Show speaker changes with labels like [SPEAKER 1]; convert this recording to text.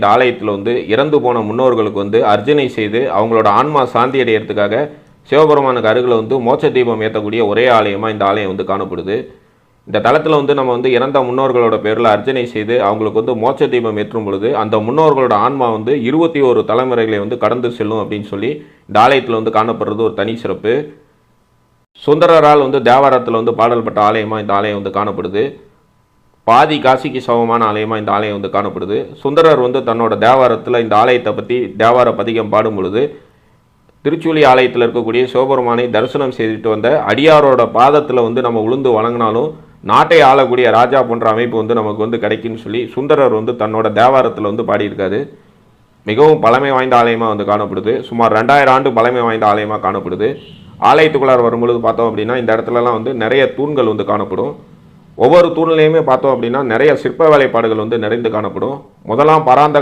[SPEAKER 1] இந்த ஆலயத்தில் வந்து இறந்து போன முன்னோர்களுக்கு வந்து அர்ச்சனை செய்து அவங்களோட ஆன்மா சாந்தி அடையிறதுக்காக சிவபெருமானுக்கு அருகில் வந்து மோட்ச தீபம் ஏற்றக்கூடிய ஒரே ஆலயமாக இந்த ஆலயம் வந்து காணப்படுது. இந்த தளத்தில் வந்து நம்ம வந்து இறந்த முன்னோர்களோட பேரில் அர்ச்சனை செய்து அவங்களுக்கு வந்து மோட்ச தீபம் ஏற்றும் பொழுது அந்த முன்னோர்களோட ஆன்மா வந்து இருபத்தி ஒரு தலைமுறைகளை வந்து கடந்து செல்லும் அப்படின்னு சொல்லி இந்த ஆலயத்தில் வந்து காணப்படுறது ஒரு தனி சிறப்பு. சுந்தரரால் வந்து தேவாரத்தில் வந்து பாடல்பட்ட ஆலயமாக இந்த ஆலயம் வந்து காணப்படுது. பாதி காசிக்கு சமமான ஆலயமாக இந்த ஆலயம் வந்து காணப்படுது. சுந்தரர் வந்து தன்னோட தேவாரத்தில் இந்த ஆலயத்தை பற்றி தேவார பதிகம் பாடும் பொழுது திருச்சூலி ஆலயத்தில் இருக்கக்கூடிய சிவபெருமானை தரிசனம் செய்துட்டு வந்த அடியாரோட பாதத்தில் வந்து நம்ம உளுந்து வணங்கினாலும் நாட்டை ஆளக்கூடிய ராஜா போன்ற அமைப்பு வந்து நமக்கு வந்து கிடைக்குன்னு சொல்லி சுந்தரர் வந்து தன்னோட தேவாரத்தில் வந்து பாடியிருக்காரு. மிகவும் பழமை வாய்ந்த ஆலயமாக வந்து காணப்படுது. சுமார் ரெண்டாயிரம் ஆண்டு பழமை வாய்ந்த ஆலயமாக காணப்படுது. ஆலயத்துக்குள்ளார் வரும்பொழுது பார்த்தோம் அப்படின்னா இந்த இடத்துலலாம் வந்து நிறைய தூண்கள் வந்து காணப்படும். ஒவ்வொரு தூண்லையுமே பார்த்தோம் அப்படின்னா நிறைய சிற்ப வேலைப்பாடுகள் வந்து நிறைந்து காணப்படும். முதலாம் பராந்தக